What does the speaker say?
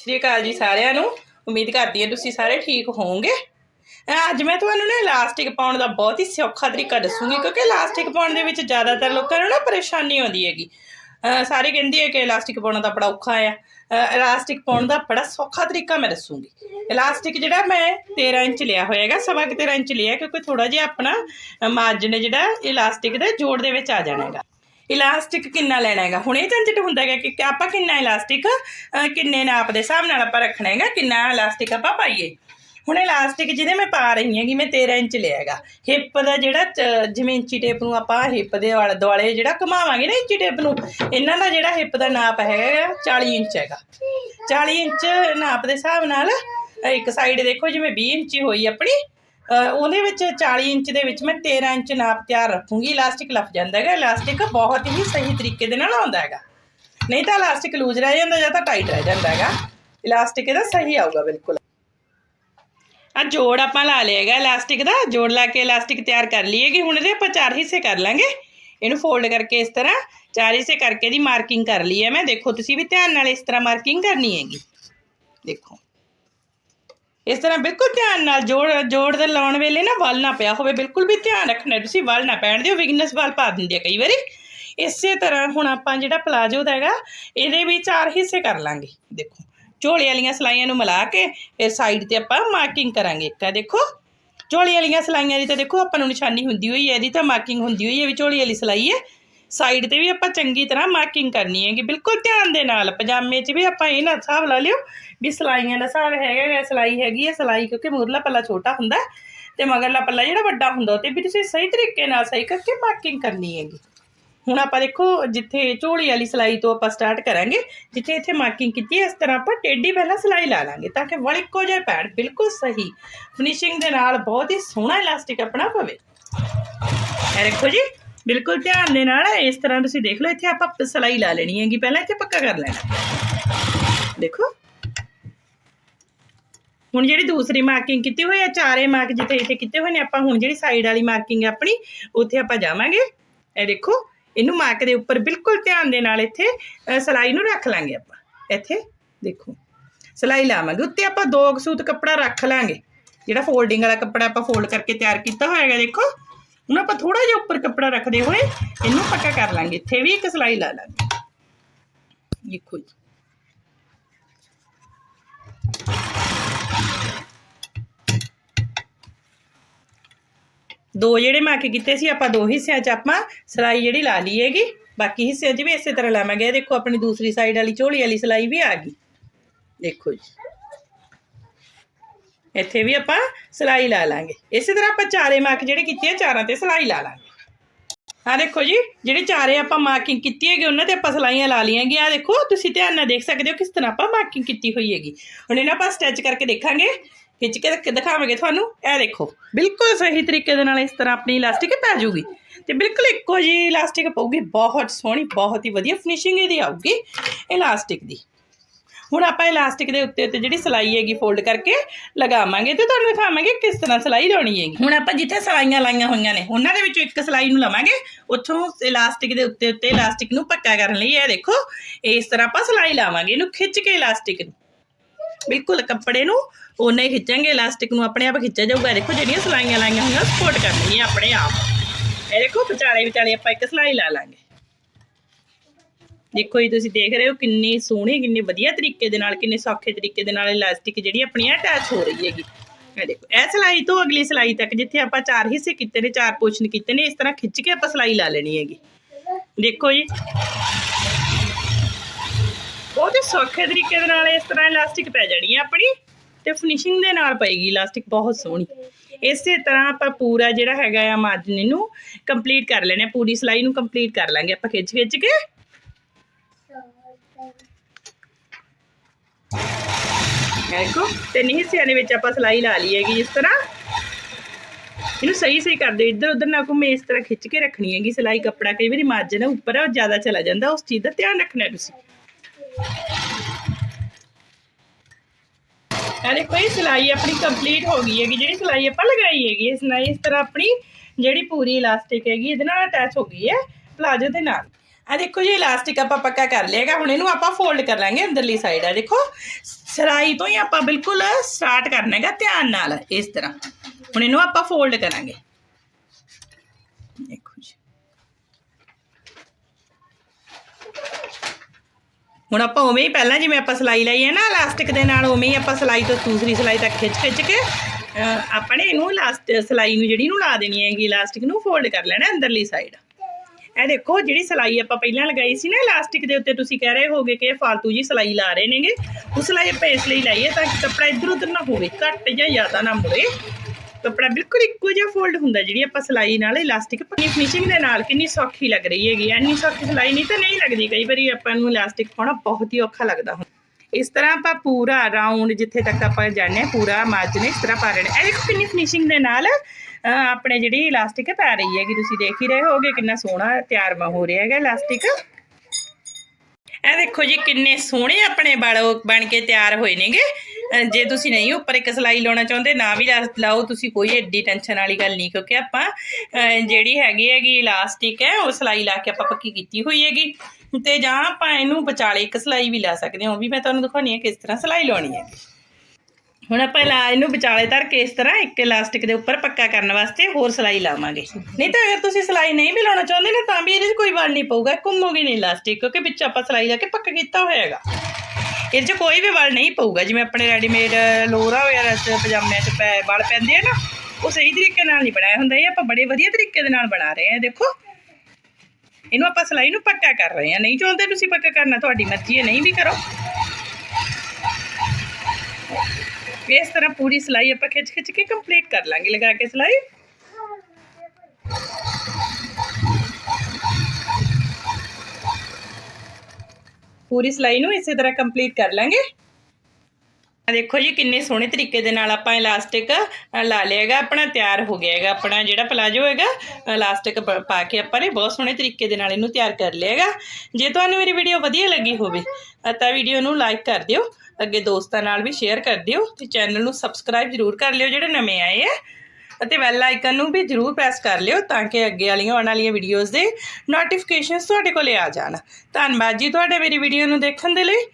ਸ਼੍ਰੀ ਅਕਾਲ ਜੀ ਸਾਰਿਆਂ ਨੂੰ। ਉਮੀਦ ਕਰਦੀ ਹਾਂ ਤੁਸੀਂ ਸਾਰੇ ਠੀਕ ਹੋਵੋਗੇ। ਅੱਜ ਮੈਂ ਤੁਹਾਨੂੰ ਨਾ ਇਲਾਸਟਿਕ ਪਾਉਣ ਦਾ ਬਹੁਤ ਹੀ ਸੌਖਾ ਤਰੀਕਾ ਦੱਸੂਗੀ, ਕਿਉਂਕਿ ਇਲਾਸਟਿਕ ਪਾਉਣ ਦੇ ਵਿੱਚ ਜ਼ਿਆਦਾਤਰ ਲੋਕਾਂ ਨੂੰ ਨਾ ਪਰੇਸ਼ਾਨੀ ਆਉਂਦੀ ਹੈਗੀ। ਅਹ ਸਾਰੇ ਕਹਿੰਦੇ ਆ ਕਿ ਇਲਾਸਟਿਕ ਪਾਉਣਾ ਤਾਂ ਬੜਾ ਔਖਾ ਆ। ਇਲਾਸਟਿਕ ਪਾਉਣ ਦਾ ਬੜਾ ਸੌਖਾ ਤਰੀਕਾ ਮੈਂ ਦੱਸੂਗੀ। ਇਲਾਸਟਿਕ ਜਿਹੜਾ ਮੈਂ 13 ਇੰਚ ਲਿਆ ਹੋਇਆ ਹੈਗਾ, ਸਵਾ ਕਿ 13 ਇੰਚ ਲਿਆ, ਕਿਉਂਕਿ ਥੋੜਾ ਜਿਹਾ ਆਪਣਾ ਮਾਰਜਨ ਜਿਹੜਾ ਇਲਾਸਟਿਕ ਦੇ ਜੋੜ ਦੇ ਵਿੱਚ ਆ ਜਾਣਾ ਹੈਗਾ। ਇਲਾਸਟਿਕ ਕਿੰਨਾ ਲੈਣਾ ਹੈਗਾ? ਹੁਣ ਇਹ ਝੰਜਟ ਹੁੰਦਾ ਹੈਗਾ ਕਿ ਆਪਾਂ ਕਿੰਨਾ ਇਲਾਸਟਿਕ ਕਿੰਨੇ ਨਾਪ ਦੇ ਹਿਸਾਬ ਨਾਲ ਆਪਾਂ ਰੱਖਣਾ ਹੈਗਾ, ਕਿੰਨਾ ਇਲਾਸਟਿਕ ਆਪਾਂ ਪਾਈਏ। ਹੁਣ ਇਲਾਸਟਿਕ ਜਿਹਦੇ ਮੈਂ ਪਾ ਰਹੀ ਹੈਗੀ, ਮੈਂ 13 ਇੰਚ ਲਿਆ ਹੈਗਾ। ਹਿੱਪ ਦਾ ਜਿਹੜਾ ਜਿਵੇਂ ਇੰਚੀ ਟੇਪ ਨੂੰ ਆਪਾਂ ਹਿੱਪ ਦੇ ਵਾਲੇ, ਦੁਆਲੇ ਜਿਹੜਾ ਘੁਮਾਵਾਂਗੇ ਨਾ ਇੰਚੀ ਟੇਪ ਨੂੰ, ਇਹਨਾਂ ਦਾ ਜਿਹੜਾ ਹਿੱਪ ਦਾ ਨਾਪ ਹੈਗਾ 40 ਇੰਚ ਹੈਗਾ। 40 ਇੰਚ ਨਾਪ ਦੇ ਹਿਸਾਬ ਨਾਲ, ਇੱਕ ਸਾਈਡ ਦੇਖੋ, ਜਿਵੇਂ 20 ਇੰਚੀ ਹੋਈ ਆਪਣੀ ਉਹਦੇ ਵਿੱਚ 40 ਇੰਚ ਦੇ ਵਿੱਚ ਮੈਂ 13 ਇੰਚ ਨਾਪ ਤਿਆਰ ਰੱਖੂੰਗੀ। ਇਲਾਸਟਿਕ ਲੱਗ ਜਾਂਦਾ ਹੈਗਾ। ਇਲਾਸਟਿਕ ਬਹੁਤ ਹੀ ਸਹੀ ਤਰੀਕੇ ਦੇ ਨਾਲ ਆਉਂਦਾ ਹੈਗਾ। ਨਹੀਂ ਤਾਂ ਇਲਾਸਟਿਕ ਲੂਜ਼ ਰਹਿ ਜਾਂਦਾ ਜਾਂ ਤਾਂ ਟਾਈਟ ਰਹਿ ਜਾਂਦਾ ਹੈਗਾ। ਇਲਾਸਟਿਕ ਇਹਦਾ ਸਹੀ ਆਊਗਾ, ਬਿਲਕੁਲ। ਆ ਜੋੜ ਆਪਾਂ ਲਾ ਲਿਆ ਇਲਾਸਟਿਕ ਦਾ। ਜੋੜ ਲਾ ਕੇ ਇਲਾਸਟਿਕ ਤਿਆਰ ਕਰ ਲਈਏਗੀ ਹੁਣ ਇਹਦੇ ਆਪਾਂ ਚਾਰ ਹਿੱਸੇ ਕਰ ਲਾਂਗੇ। ਇਹਨੂੰ ਫੋਲਡ ਕਰਕੇ ਇਸ ਤਰ੍ਹਾਂ ਚਾਰ ਹਿੱਸੇ ਕਰਕੇ ਦੀ ਮਾਰਕਿੰਗ ਕਰ ਲਈ ਹੈ ਮੈਂ। ਦੇਖੋ ਤੁਸੀਂ ਵੀ ਧਿਆਨ ਨਾਲ ਇਸ ਤਰ੍ਹਾਂ ਮਾਰਕਿੰਗ ਕਰਨੀ ਹੈਗੀ। ਦੇਖੋ। ਇਸ ਤਰ੍ਹਾਂ ਬਿਲਕੁਲ ਧਿਆਨ ਨਾਲ ਜੋੜ ਜੋੜ ਦੇ ਲਾਉਣ ਵੇਲੇ ਨਾ ਵੱਲ ਨਾ ਪਿਆ ਹੋਵੇ, ਬਿਲਕੁਲ ਵੀ ਧਿਆਨ ਰੱਖਣਾ, ਤੁਸੀਂ ਵੱਲ ਨਾ ਪੈਣ ਦਿਓ ਵਿਗਨਸ ਵੱਲ ਪਾ ਦਿੰਦੇ ਆ ਕਈ ਵਾਰੀ। ਇਸੇ ਤਰ੍ਹਾਂ ਹੁਣ ਆਪਾਂ ਜਿਹੜਾ ਪਲਾਜੋ ਦਾ ਹੈਗਾ, ਇਹਦੇ ਵੀ ਚਾਰ ਹਿੱਸੇ ਕਰ ਲਾਂਗੇ, ਦੇਖੋ। ਝੋਲੇ ਵਾਲੀਆਂ ਸਲਾਈਆਂ ਨੂੰ ਮਿਲਾ ਕੇ ਇਹ ਸਾਈਡ ਤੇ ਆਪਾਂ ਮਾਰਕਿੰਗ ਕਰਾਂਗੇ। ਇੱਕ ਆ ਦੇਖੋ, ਝੋਲੇ ਵਾਲੀਆਂ ਸਲਾਈਆਂ ਦੀ ਤਾਂ ਦੇਖੋ, ਆਪਾਂ ਨੂੰ ਨਿਸ਼ਾਨੀ ਹੁੰਦੀ ਹੋਈ ਹੈ, ਇਹਦੀ ਤਾਂ ਮਾਰਕਿੰਗ ਹੁੰਦੀ ਹੋਈ ਹੈ ਵੀ ਝੋਲੀ ਵਾਲੀ ਸਲਾਈ ਹੈ। ਸਾਈਡ ਤੇ ਵੀ ਆਪਾਂ ਚੰਗੀ ਤਰ੍ਹਾਂ ਮਾਰਕਿੰਗ ਕਰਨੀ ਹੈਗੀ। ਬਿਲਕੁਲ ਧਿਆਨ ਦੇ ਨਾਲ ਪਜਾਮੇ 'ਚ ਵੀ ਆਪਾਂ ਇਹ ਨਾ ਹਿਸਾਬ ਲਾ ਲਿਓ ਵੀ ਸਲਾਈਆਂ ਦਾ ਹਿਸਾਬ ਹੈਗਾ ਗਾ, ਸਲਾਈ ਹੈਗੀ ਹੈ ਸਲਾਈ ਕਿਉਂਕਿ ਮੁਰਲਾ ਪੱਲਾ ਛੋਟਾ ਹੁੰਦਾ ਹੈ ਤੇ ਮਗਰਲਾ ਪੱਲਾ ਜਿਹੜਾ ਵੱਡਾ ਹੁੰਦਾ ਉਹ ਤੇ ਵੀ ਤੁਸੀਂ ਸਹੀ ਤਰੀਕੇ ਨਾਲ ਸਹੀ ਕਰਕੇ ਮਾਰਕਿੰਗ ਕਰਨੀ ਹੈਗੀ। ਹੁਣ ਆਪਾਂ ਦੇਖੋ ਜਿੱਥੇ ਝੋਲੀ ਵਾਲੀ ਸਲਾਈ ਤੋਂ ਆਪਾਂ ਸਟਾਰਟ ਕਰਾਂਗੇ ਜਿੱਥੇ ਇੱਥੇ ਮਾਰਕਿੰਗ ਕੀਤੀ ਹੈ ਇਸ ਤਰ੍ਹਾਂ ਆਪਾਂ ਟੇਢੀ ਪਹਿਲਾਂ ਸਲਾਈ ਲਾ ਲਾਂਗੇ ਤਾਂ ਕਿ ਵਲ ਇੱਕੋ ਜਿਹਾ ਪੈਣ ਬਿਲਕੁਲ ਸਹੀ। ਫਿਨਿਸ਼ਿੰਗ ਦੇ ਨਾਲ ਬਹੁਤ ਹੀ ਸੋਹਣਾ ਇਲਾਸਟਿਕ ਆਪਣਾ ਪਵੇ ਇਹ ਦੇਖੋ ਜੀ ਬਿਲਕੁਲ ਧਿਆਨ ਦੇ ਨਾਲ ਇਸ ਤਰ੍ਹਾਂ ਤੁਸੀਂ ਦੇਖ ਲਓ ਇੱਥੇ ਆਪਾਂ ਸਲਾਈ ਲਾ ਲੈਣੀ ਹੈਗੀ ਪਹਿਲਾਂ ਇੱਥੇ ਪੱਕਾ ਕਰ ਲੈਣਾ। ਦੇਖੋ। ਹੁਣ ਜਿਹੜੀ ਦੂਸਰੀ ਮਾਰਕਿੰਗ ਕੀਤੀ ਹੋਈ ਹੈ ਚਾਰੇ ਮਾਰਕ ਜਿੱਥੇ ਇੱਥੇ ਕੀਤੇ ਹੋਏ ਨੇ ਆਪਾਂ ਹੁਣ ਜਿਹੜੀ ਸਾਈਡ ਵਾਲੀ ਮਾਰਕਿੰਗ ਹੈ ਆਪਣੀ ਉੱਥੇ ਆਪਾਂ ਜਾਵਾਂਗੇ। ਇਹ ਦੇਖੋ ਇਹਨੂੰ ਮਾਰਕ ਦੇ ਉੱਪਰ ਬਿਲਕੁਲ ਧਿਆਨ ਦੇ ਨਾਲ ਇੱਥੇ ਅ, ਸਲਾਈ ਨੂੰ ਰੱਖ ਲਾਂਗੇ ਆਪਾਂ। ਇੱਥੇ ਦੇਖੋ। ਸਲਾਈ ਲਾਵਾਂਗੇ। ਉੱਤੇ ਆਪਾਂ ਦੋ ਕੁ ਸੂਤ ਕੱਪੜਾ ਰੱਖ ਲਾਂਗੇ। ਜਿਹੜਾ ਫੋਲਡਿੰਗ ਵਾਲਾ ਕੱਪੜਾ ਆਪਾਂ ਫੋਲਡ ਕਰਕੇ ਤਿਆਰ ਕੀਤਾ ਹੋਇਆਗਾ ਦੇਖੋ। ਹੁਣ ਆਪਾਂ ਥੋੜਾ ਜਿਹਾ ਉੱਪਰ ਕੱਪੜਾ ਰੱਖਦੇ ਹੋਏ ਇਹਨੂੰ ਪੱਕਾ ਕਰ ਲਾਂਗੇ। ਇੱਥੇ ਵੀ ਇੱਕ ਸਲਾਈ ਲਾ ਲਾਂਗੇ। ਦੇਖੋ ਜੀ। ਦੋ ਜਿਹੜੇ ਮਾਰਕ ਕੀਤੇ ਸੀ, ਆਪਾਂ ਦੋ ਹਿੱਸਿਆਂ 'ਚ ਆਪਾਂ ਸਲਾਈ ਜਿਹੜੀ ਲਾ ਲਈ ਹੈਗੀ। ਬਾਕੀ ਹਿੱਸਿਆਂ 'ਚ ਵੀ ਇਸੇ ਤਰ੍ਹਾਂ ਲਾਵਾਂਗੇ। ਇਹ ਦੇਖੋ, ਆਪਣੀ ਦੂਸਰੀ ਸਾਈਡ ਵਾਲੀ ਝੋਲੀ ਵਾਲੀ ਸਲਾਈ ਵੀ ਆ ਗਈ। ਦੇਖੋ ਜੀ। ਇੱਥੇ ਵੀ ਆਪਾਂ ਸਲਾਈ ਲਾ ਲਾਂਗੇ। ਇਸੇ ਤਰ੍ਹਾਂ ਆਪਾਂ ਚਾਰੇ ਮਾਰਕ ਜਿਹੜੇ ਕੀਤੇ ਆ, ਚਾਰਾਂ ਤੇ ਸਲਾਈ ਲਾ ਲਾਂਗੇ। ਆ ਦੇਖੋ ਜੀ, ਜਿਹੜੇ ਚਾਰੇ ਆਪਾਂ ਮਾਰਕਿੰਗ ਕੀਤੀ ਹੈਗੀ, ਉਹਨਾਂ ਤੇ ਆਪਾਂ ਸਲਾਈਆਂ ਲਾ ਲਈਆਂ ਹੈਗੀਆਂ। ਆ ਦੇਖੋ, ਤੁਸੀਂ ਧਿਆਨ ਨਾਲ ਦੇਖ ਸਕਦੇ ਹੋ ਕਿਸ ਤਰ੍ਹਾਂ ਆਪਾਂ ਮਾਰਕਿੰਗ ਕੀਤੀ ਹੋਈ ਹੈਗੀ। ਹੁਣ ਇਹਨਾਂ ਆਪਾਂ ਸਟਿਚ ਕਰਕੇ ਦੇਖਾਂਗੇ। ਖਿੱਚ ਕੇ ਦਿਖਾਵਾਂਗੇ ਤੁਹਾਨੂੰ। ਇਹ ਦੇਖੋ, ਬਿਲਕੁਲ ਸਹੀ ਤਰੀਕੇ ਦੇ ਨਾਲ ਇਸ ਤਰ੍ਹਾਂ ਆਪਣੀ ਇਲਾਸਟਿਕ ਪੈ ਜਾਊਗੀ ਤੇ ਬਿਲਕੁਲ ਇੱਕੋ ਜਿਹੀ ਇਲਾਸਟਿਕ ਪਊਗੀ। ਬਹੁਤ ਸੋਹਣੀ, ਬਹੁਤ ਹੀ ਵਧੀਆ ਫਿਨਿਸ਼ਿੰਗ ਇਹਦੀ ਆਊਗੀ ਇਲਾਸਟਿਕ ਦੀ। ਹੁਣ ਆਪਾਂ ਇਲਾਸਟਿਕ ਦੇ ਉੱਤੇ ਉੱਤੇ ਜਿਹੜੀ ਸਲਾਈ ਹੈਗੀ ਫੋਲਡ ਕਰਕੇ ਲਗਾਵਾਂਗੇ ਤੇ ਤੁਹਾਨੂੰ ਦਿਖਾਵਾਂਗੇ ਕਿਸ ਤਰ੍ਹਾਂ ਸਲਾਈ ਲਾਉਣੀ ਹੈਗੀ। ਹੁਣ ਆਪਾਂ ਜਿੱਥੇ ਸਲਾਈਆਂ ਲਾਈਆਂ ਹੋਈਆਂ ਨੇ, ਉਹਨਾਂ ਦੇ ਵਿੱਚੋਂ ਇੱਕ ਸਲਾਈ ਨੂੰ ਲਵਾਂਗੇ। ਉੱਥੋਂ ਇਲਾਸਟਿਕ ਦੇ ਉੱਤੇ ਉੱਤੇ ਇਲਾਸਟਿਕ ਨੂੰ ਪੱਕਾ ਕਰਨ ਲਈ ਇਹ ਦੇਖੋ, ਇਸ ਤਰ੍ਹਾਂ ਆਪਾਂ ਸਲਾਈ ਲਾਵਾਂਗੇ, ਇਹਨੂੰ ਖਿੱਚ ਕੇ ਇਲਾਸਟਿਕ ਨੂੰ। ਬਿਲਕੁਲ ਕੱਪੜੇ ਨੂੰ ਉਹਨੇ ਖਿੱਚਾਂਗੇ ਇਲਾਸਟਿਕ ਨੂੰ ਆਪਣੇ ਆਪ ਖਿੱਚਿਆ ਜਾਊਗਾ। ਦੇਖੋ ਜਿਹੜੀਆਂ ਸਲਾਈਆਂ ਲਾਈਆਂ ਹੋਈਆਂ ਸਪੋਰਟ ਕਰਨਗੀਆਂ ਆਪਣੇ ਆਪ। ਇਹ ਦੇਖੋ ਵਿਚਾਲੇ ਵਿਚਾਲੇ ਆਪਾਂ ਇੱਕ ਸਲਾਈ ਲਾ ਲਾਂਗੇ। ਦੇਖੋ ਜੀ, ਤੁਸੀਂ ਦੇਖ ਰਹੇ ਹੋ ਕਿੰਨੀ ਸੋਹਣੀ, ਕਿੰਨੀ ਵਧੀਆ ਤਰੀਕੇ ਦੇ ਨਾਲ, ਕਿੰਨੇ ਸੌਖੇ ਤਰੀਕੇ ਦੇ ਨਾਲ ਇਲਾਸਟਿਕ ਜਿਹੜੀ ਆਪਣੀ ਅਟੈਚ ਹੋ ਰਹੀ ਹੈਗੀ। ਇਹ ਦੇਖੋ, ਇਹ ਸਲਾਈ ਤੋਂ ਅਗਲੀ ਸਲਾਈ ਤੱਕ, ਜਿੱਥੇ ਆਪਾਂ ਚਾਰ ਹਿੱਸੇ ਕੀਤੇ ਨੇ, ਚਾਰ ਪੋਰਸ਼ਨ ਕੀਤੇ ਨੇ, ਇਸ ਤਰ੍ਹਾਂ ਖਿੱਚ ਕੇ ਆਪਾਂ ਸਲਾਈ ਲਾ ਲੈਣੀ ਹੈਗੀ। ਦੇਖੋ ਜੀ। ਬਹੁਤ ਹੀ ਸੌਖੇ ਤਰੀਕੇ ਦੇ ਨਾਲ ਇਸ ਤਰ੍ਹਾਂ ਇਲਾਸਟਿਕ ਪੈ ਜਾਣੀ ਹੈ ਆਪਣੀ, ਤੇ ਫਿਨਿਸ਼ਿੰਗ ਦੇ ਨਾਲ ਪਏਗੀ ਇਲਾਸਟਿਕ ਬਹੁਤ ਸੋਹਣੀ। ਇਸੇ ਤਰ੍ਹਾਂ ਆਪਾਂ ਪੂਰਾ ਜਿਹੜਾ ਹੈਗਾ ਆ ਮਾਰਜਨ ਨੂੰ ਕੰਪਲੀਟ ਕਰ ਲੈਣਾ, ਪੂਰੀ ਸਲਾਈ ਨੂੰ ਕੰਪਲੀਟ ਕਰ ਲਾਂਗੇ, ਆਪਾਂ ਖਿੱਚ ਖਿੱਚ ਕੇ। ਦੇਖੋ ਤੇ ਹਿੱਸਿਆਂ ਦੇ ਵਿੱਚ ਆਪਾਂ ਸਲਾਈ ਲਾ ਲਈ ਹੈਗੀ ਇਸ ਤਰ੍ਹਾਂ। ਇਹਨੂੰ ਸਹੀ ਸਹੀ ਕਰ ਦਿਓ। ਇੱਧਰ ਉੱਧਰ ਨਾ ਘੁੰਮੇ ਇਸ ਤਰ੍ਹਾਂ ਖਿੱਚ ਕੇ ਰੱਖਣੀ ਹੈਗੀ ਸਲਾਈ ਕੱਪੜਾ। ਕਈ ਵਾਰੀ ਮਾਰਜਨ ਉੱਪਰ ਆ ਜ਼ਿਆਦਾ ਚਲਾ ਜਾਂਦਾ। ਉਸ ਚੀਜ਼ ਦਾ ਧਿਆਨ ਰੱਖਣਾ ਤੁਸੀਂ। ਇਹ ਦੇਖੋ, ਇਹ ਸਿਲਾਈ ਆਪਣੀ ਕੰਪਲੀਟ ਹੋ ਗਈ ਹੈਗੀ। ਜਿਹੜੀ ਸਿਲਾਈ ਆਪਾਂ ਲਗਾਈ ਹੈਗੀ, ਇਸ ਨਾਲ ਇਸ ਤਰ੍ਹਾਂ ਆਪਣੀ ਜਿਹੜੀ ਪੂਰੀ ਇਲਾਸਟਿਕ ਹੈਗੀ, ਇਹਦੇ ਨਾਲ ਅਟੈਚ ਹੋ ਗਈ ਹੈ। ਪਲਾਜੋ ਦੇ ਨਾਲ। ਆ ਦੇਖੋ ਜੀ ਇਲਾਸਟਿਕ ਆਪਾਂ ਪੱਕਾ ਕਰ ਲਿਆਗਾ ਹੁਣ ਇਹਨੂੰ ਆਪਾਂ ਫੋਲਡ ਕਰ ਲਾਂਗੇ ਅੰਦਰਲੀ ਸਾਈਡ ਆ ਦੇਖੋ ਸਿਲਾਈ ਤੋਂ ਹੀ ਆਪਾਂ ਬਿਲਕੁਲ ਸਟਾਰਟ ਕਰਨਾ ਹੈਗਾ ਧਿਆਨ ਨਾਲ ਇਸ ਤਰ੍ਹਾਂ ਹੁਣ ਇਹਨੂੰ ਆਪਾਂ ਫੋਲਡ ਕਰਾਂਗੇ ਦੇਖੋ ਜੀ ਹੁਣ ਆਪਾਂ ਉਵੇਂ ਹੀ ਪਹਿਲਾਂ ਜਿਵੇਂ ਆਪਾਂ ਸਿਲਾਈ ਲਈ ਹੈ ਨਾ ਇਲਾਸਟਿਕ ਦੇ ਨਾਲ ਉਵੇਂ ਹੀ ਆਪਾਂ ਸਿਲਾਈ ਤੋਂ ਦੂਸਰੀ ਸਿਲਾਈ ਤੱਕ ਖਿੱਚ ਖਿੱਚ ਕੇ ਅਹ, ਆਪਣੇ ਇਹਨੂੰ ਇਲਾਸਟ ਸਿਲਾਈ ਨੂੰ ਜਿਹੜੀ ਨੂੰ ਲਾ ਦੇਣੀ ਹੈਗੀ ਇਲਾਸਟਿਕ ਨੂੰ ਫੋਲਡ ਕਰ ਲੈਣਾ ਅੰਦਰਲੀ ਸਾਈਡ ਇਹ ਦੇਖੋ ਜਿਹੜੀ ਸਿਲਾਈ ਆਪਾਂ ਪਹਿਲਾਂ ਲਗਾਈ ਸੀ ਨਾ ਇਲਾਸਟਿਕ ਦੇ ਉੱਤੇ ਤੁਸੀਂ ਕਹਿ ਰਹੇ ਹੋਗੇ ਕਿ ਇਹ ਫालतू ਜੀ ਸਿਲਾਈ ਲਾ ਰਹੇ ਨੇਗੇ। ਉਹ ਸਿਲਾਈ ਆਪਾਂ ਇਸ ਲਈ ਲਾਈ ਹੈ ਤਾਂ ਕਿ ਕੱਪੜਾ ਇੱਧਰ ਉੱਧਰ ਨਾ ਹੋਵੇ ਘੱਟ ਜਾਂ ਜ਼ਿਆਦਾ ਨਾ ਮੁੜੇ। ਕੱਪੜਾ ਬਿਲਕੁਲ ਇੱਕੋ ਜਿਹਾ ਫੋਲਡ ਹੁੰਦਾ ਜਿਹੜੀ ਆਪਾਂ ਸਿਲਾਈ ਨਾਲ ਇਲਾਸਟਿਕ ਪੱਕੀ ਫਿਨਿਸ਼ਿੰਗ ਦੇ ਨਾਲ ਕਿੰਨੀ ਸੌਖੀ ਲੱਗ ਰਹੀ ਹੈਗੀ ਐਨੀ ਸੌਖੀ ਸਿਲਾਈ ਨਹੀਂ ਤਾਂ ਨਹੀਂ ਲੱਗਦੀ ਕਈ ਵਾਰੀ ਆਪਾਂ ਨੂੰ ਇਲਾਸਟਿਕ ਪਾਉਣਾ ਬਹੁਤ ਹੀ ਔਖਾ ਲੱਗਦਾ ਹੁੰਦਾ ਇਸ ਤਰ੍ਹਾਂ ਆਪਾਂ ਪੂਰਾ ਰਾਉਂਡ ਜਿੱਥੇ ਤੱਕ ਆਪਾਂ ਜਾਣੇ ਪੂਰਾ ਮਾਰਜਨ ਇਸ ਤਰ੍ਹਾਂ ਪਾ ਲੈਣਾ। ਇਹ ਦੇਖੋ ਕਿੰਨੀ ਫਿਨਿਸ਼ਿੰਗ ਦੇ ਨਾਲ ਅਹ, ਆਪਣੇ ਜਿਹੜੀ ਇਲਾਸਟਿਕ ਪੈ ਰਹੀ ਹੈਗੀ। ਤੁਸੀਂ ਦੇਖ ਹੀ ਰਹੇ ਹੋਗੇ ਕਿੰਨਾ ਸੋਹਣਾ ਤਿਆਰ ਮਾ ਹੋ ਰਿਹਾ ਹੈਗਾ ਇਲਾਸਟਿਕ ਇਹ ਦੇਖੋ ਜੀ, ਕਿੰਨੇ ਸੋਹਣੇ ਆਪਣੇ ਵਾਲ ਬਣ ਕੇ ਤਿਆਰ ਹੋਏ ਨੇਗੇ। ਜੇ ਤੁਸੀਂ ਨਹੀਂ ਉੱਪਰ ਇੱਕ ਸਲਾਈ ਲਾਉਣਾ ਚਾਹੁੰਦੇ, ਨਾ ਵੀ ਲਾਓ, ਤੁਸੀਂ ਕੋਈ ਐਡੀ ਟੈਨਸ਼ਨ ਵਾਲੀ ਗੱਲ ਨਹੀਂ, ਕਿਉਂਕਿ ਆਪਾਂ ਜਿਹੜੀ ਹੈਗੀ ਹੈਗੀ ਇਲਾਸਟਿਕ ਹੈ, ਉਹ ਸਲਾਈ ਲਾ ਕੇ ਆਪਾਂ ਪੱਕੀ ਕੀਤੀ ਹੋਈ ਹੈਗੀ। ਤੇ ਜਾਂ ਆਪਾਂ ਇਹਨੂੰ ਵਿਚਾਲੇ ਇੱਕ ਸਲਾਈ ਵੀ ਲਾ ਸਕਦੇ ਹਾਂ, ਉਹ ਵੀ ਮੈਂ ਤੁਹਾਨੂੰ ਦਿਖਾਉਣੀ ਹੈ ਕਿਸ ਤਰ੍ਹਾਂ ਸਲਾਈ ਲਾਉਣੀ ਹੈ। ਹੁਣ ਆਪਾਂ ਲਾ ਇਹਨੂੰ ਵਿਚਾਲੇ ਧਰ ਕੇ ਇਸ ਤਰ੍ਹਾਂ ਇੱਕ ਇਲਾਸਟਿਕ ਦੇ ਉੱਪਰ ਪੱਕਾ ਕਰਨ ਵਾਸਤੇ ਹੋਰ ਸਲਾਈ ਲਾਵਾਂਗੇ। ਨਹੀਂ ਤਾਂ ਅਗਰ ਤੁਸੀਂ ਸਲਾਈ ਨਹੀਂ ਵੀ ਲਾਉਣਾ ਚਾਹੁੰਦੇ ਨੇ, ਤਾਂ ਵੀ ਇਹਦੇ 'ਚ ਕੋਈ ਵਲ ਨਹੀਂ ਪਊਗਾ, ਘੁੰਮੂਗੀ ਨਹੀਂ ਇਲਾਸਟਿਕ ਕਿਉਂਕਿ ਵਿੱਚ ਆਪਾਂ ਸਲਾਈ ਲਾ ਕੇ ਪੱਕਾ ਕੀਤਾ ਹੋਇਆ ਹੈਗਾ ਇਹਦੇ 'ਚ ਕੋਈ ਵੀ ਵਲ ਨਹੀਂ ਪਊਗਾ, ਜਿਵੇਂ ਆਪਣੇ ਰੈਡੀਮੇਡ ਲੋਰਾ ਵਗੈਰਾ 'ਚ, ਪਜਾਮਿਆਂ 'ਚ ਪੈ ਵਲ ਪੈਂਦੇ ਆ ਨਾ, ਉਹ ਸਹੀ ਤਰੀਕੇ ਨਾਲ ਨਹੀਂ ਬਣਾਇਆ ਹੁੰਦਾ। ਇਹ ਆਪਾਂ ਬੜੇ ਵਧੀਆ ਤਰੀਕੇ ਦੇ ਨਾਲ ਬਣਾ ਰਹੇ ਆ, ਦੇਖੋ। ਇਹਨੂੰ ਆਪਾਂ ਸਲਾਈ ਨੂੰ ਪੱਕਾ ਕਰ ਰਹੇ ਆ। ਨਹੀਂ ਚਾਹੁੰਦੇ ਤੁਸੀਂ ਪੱਕਾ ਕਰਨਾ, ਤੁਹਾਡੀ ਮਰਜ਼ੀ ਹੈ, ਨਹੀਂ ਵੀ ਕਰੋ। ਇਸ ਤਰ੍ਹਾਂ ਪੂਰੀ ਸਲਾਈ ਆਪਾਂ ਖਿੱਚ ਖਿੱਚ ਕੇ ਕੰਪਲੀਟ ਕਰ ਲਾਂਗੇ ਲਗਾ ਕੇ ਸਲਾਈ ਪੂਰੀ ਸਲਾਈ ਨੂੰ ਇਸੇ ਤਰ੍ਹਾਂ ਕੰਪਲੀਟ ਕਰ ਲਾਂਗੇ ਆ ਦੇਖੋ ਜੀ, ਕਿੰਨੇ ਸੋਹਣੇ ਤਰੀਕੇ ਦੇ ਨਾਲ ਆਪਾਂ ਇਲਾਸਟਿਕ ਲਾ ਲਿਆਗਾ ਆਪਣਾ ਤਿਆਰ ਹੋ ਗਿਆ ਹੈਗਾ, ਆਪਣਾ ਜਿਹੜਾ ਪਲਾਜੋ ਹੈਗਾ ਇਲਾਸਟਿਕ ਪ- ਪਾ ਕੇ ਆਪਾਂ ਨੇ ਬਹੁਤ ਸੋਹਣੇ ਤਰੀਕੇ ਦੇ ਨਾਲ ਇਹਨੂੰ ਤਿਆਰ ਕਰ ਲਿਆਗਾ ਜੇ ਤੁਹਾਨੂੰ ਮੇਰੀ ਵੀਡੀਓ ਵਧੀਆ ਲੱਗੀ ਹੋਵੇ ਤਾਂ ਵੀਡੀਓ ਨੂੰ ਲਾਈਕ ਕਰ ਦਿਓ, ਅੱਗੇ ਦੋਸਤਾਂ ਨਾਲ ਵੀ ਸ਼ੇਅਰ ਕਰ ਦਿਓ, ਤੇ ਚੈਨਲ ਨੂੰ ਸਬਸਕ੍ਰਾਈਬ ਜ਼ਰੂਰ ਕਰ ਲਿਓ, ਜਿਹੜੇ ਨਵੇਂ ਆਏ ਆ। ਅਤੇ ਬੈਲ ਆਈਕਨ ਨੂੰ ਵੀ ਜ਼ਰੂਰ ਪ੍ਰੈਸ ਕਰ ਲਿਓ, ਤਾਂ ਕਿ ਅੱਗੇ ਵਾਲੀਆਂ ਆਉਣ ਵਾਲੀਆਂ ਵੀਡੀਓਜ਼ ਦੇ ਨੋਟੀਫਿਕੇਸ਼ਨਸ ਤੁਹਾਡੇ ਕੋਲੇ ਆ ਜਾਣ। ਧੰਨਵਾਦ ਜੀ ਤੁਹਾਡੇ ਮੇਰੀ ਵੀਡੀਓ ਨੂੰ ਦੇਖਣ ਦੇ ਲਈ।